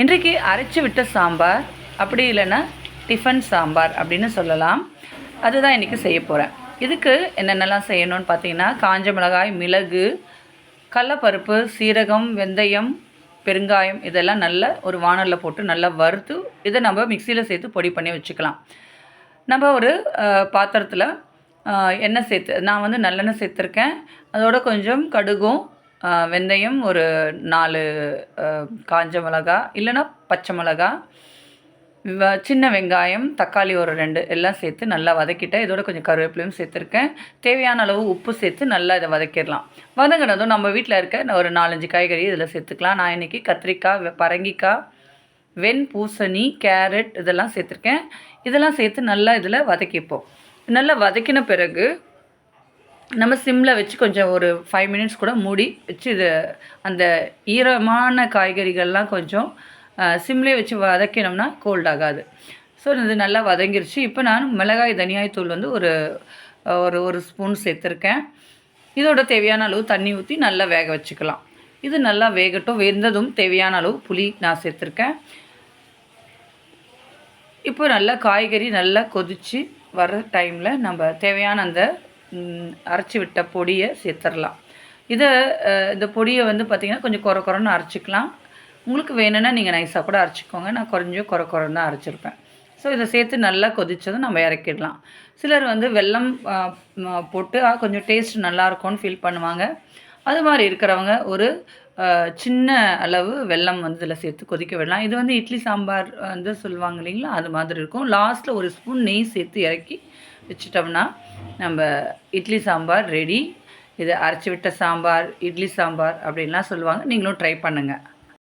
இன்றைக்கு அரைச்சி விட்ட சாம்பார் அப்படி இல்லைன்னா டிஃபன் சாம்பார் அப்படின்னு சொல்லலாம். அதுதான் இன்றைக்கி செய்ய போகிறேன் இதுக்கு என்னென்னலாம் செய்யணும்னு பார்த்தீங்கன்னா காஞ்ச மிளகாய் மிளகு கடலப்பருப்பு சீரகம் வெந்தயம் பெருங்காயம் இதெல்லாம் நல்ல ஒரு வானலில் போட்டு நல்லா வறுத்து இதை நம்ம மிக்சியில் சேர்த்து பொடி பண்ணி வச்சுக்கலாம். நம்ம ஒரு பாத்திரத்தில் எண்ணெய் சேர்த்து நான் வந்து நல்லெண்ணெய் சேர்த்துருக்கேன். அதோட கொஞ்சம் கடுகும் வெந்தயம் ஒரு நாலு காஞ்ச மிளகா இல்லைன்னா பச்சை மிளகா வ- சின்ன வெங்காயம் தக்காளி ஒரு ரெண்டு எல்லாம் சேர்த்து நல்லா வதக்கிட்டேன். இதோட கொஞ்சம் கருவேப்பிலையும் சேர்த்துருக்கேன். தேவையான அளவு உப்பு சேர்த்து நல்லா இதை வதக்கிடலாம். வதங்கினதும் நம்ம வீட்டில் இருக்க ஒரு நாலஞ்சு காய்கறி இதில் சேர்த்துக்கலாம். நான் இன்றைக்கி கத்திரிக்காய் பரங்கிக்காய் வெண் பூசணி கேரட் இதெல்லாம் சேர்த்துருக்கேன். இதெல்லாம் சேர்த்து நல்லா இதில் வதக்கிப்போம். நல்லா வதக்கின பிறகு நம்ம சிம்மில் வச்சு கொஞ்சம் ஒரு ஃபைவ் மினிட்ஸ் கூட மூடி வச்சு இது அந்த ஈரமான காய்கறிகள்லாம் கொஞ்சம் சிம்லேயே வச்சு வதக்கினோம்னா கோல்ட் ஆகாது. ஸோ இது நல்லா வதங்கிருச்சு. இப்போ நான் மிளகாய் தனியாய் தூள் வந்து ஒரு ஒரு ஒரு ஸ்பூன் சேர்த்துருக்கேன். இதோட தேவையான அளவு தண்ணி ஊற்றி நல்லா வேக வச்சுக்கலாம். இது நல்லா வேகட்டும். வெந்ததும் தேவையான அளவு புளி நான் சேர்த்துருக்கேன். இப்போ நல்லா காய்கறி நல்லா கொதித்து வர டைமில் நம்ம தேவையான அந்த அரைச்சி விட்ட பொடியை சேர்த்துடலாம். இதை இந்த பொடியை வந்து பார்த்திங்கன்னா கொஞ்சம் குறை குறைன்னு அரைச்சிக்கலாம். உங்களுக்கு வேணும்னா நீங்கள் நைஸாக கூட அரைச்சிக்கோங்க. நான் குறைஞ்சும் குறை குறைன்னு தான் அரைச்சிருப்பேன். ஸோ இதை சேர்த்து நல்லா கொதித்ததும் நம்ம இறக்கிடலாம். சிலர் வந்து வெல்லம் போட்டு கொஞ்சம் டேஸ்ட் நல்லா இருக்கும்னு ஃபீல் பண்ணுவாங்க. அது மாதிரி இருக்கிறவங்க ஒரு சின்ன அளவு வெல்லம் வந்து இதில் சேர்த்து கொதிக்க விடலாம். இது வந்து இட்லி சாம்பார் வந்து சொல்லுவாங்க இல்லைங்களா? அது மாதிரி இருக்கும். லாஸ்ட்டில் ஒரு ஸ்பூன் நெய் சேர்த்து இறக்கி வச்சிட்டோம்னா நம்ம இட்லி சாம்பார் ரெடி. இது அரைச்சி விட்ட சாம்பார் இட்லி சாம்பார் அப்படின்லாம் சொல்லுவாங்க. நீங்களும் ட்ரை பண்ணுங்கள்